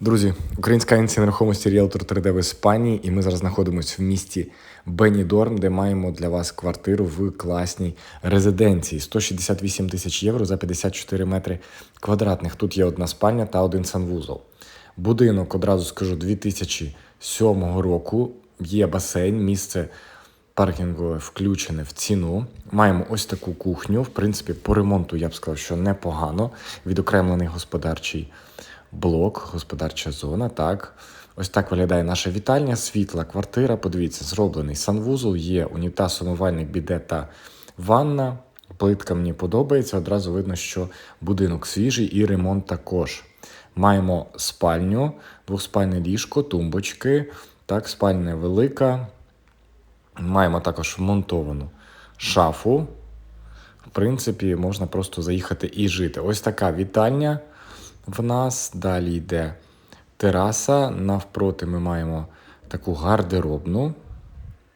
Друзі, українська агенція нерухомості Realtor 3D в Іспанії, і ми зараз знаходимося в місті Бенідорм, де маємо для вас квартиру в класній резиденції. 168 тисяч євро за 54 метри квадратних. Тут є одна спальня та один санвузол. Будинок, одразу скажу, 2007 року. Є басейн, місце паркінгове включене в ціну. Маємо ось таку кухню. В принципі, по ремонту я б сказав, що непогано. Відокремлений господарчий блок, господарча зона. Так, ось так виглядає наша вітальня, світла квартира. Подивіться, зроблений санвузол, є унітаз, умивальник, біде та ванна. Плитка мені подобається. Одразу видно, що будинок свіжий і ремонт також. Маємо спальню, двоспальне ліжко, тумбочки. Так, спальня велика. Маємо також вмонтовану шафу. В принципі, можна просто заїхати і жити. Ось така вітальня в нас. Далі йде тераса. Навпроти ми маємо таку гардеробну.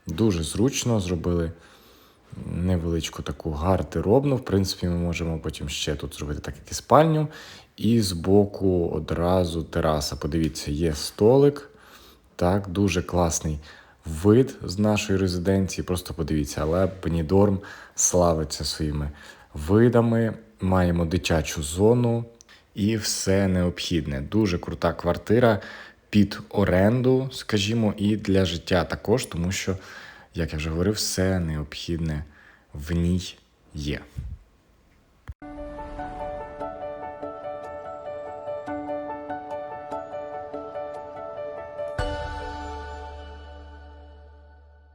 Дуже зручно зробили невеличку таку гардеробну. В принципі, ми можемо потім ще тут зробити так, як і спальню. І збоку одразу тераса. Подивіться, є столик. Так, дуже класний вид з нашої резиденції. Просто подивіться, але Бенідорм славиться своїми видами. Маємо дитячу зону і все необхідне. Дуже крута квартира під оренду, скажімо, і для життя також, тому що, як я вже говорив, все необхідне в ній є.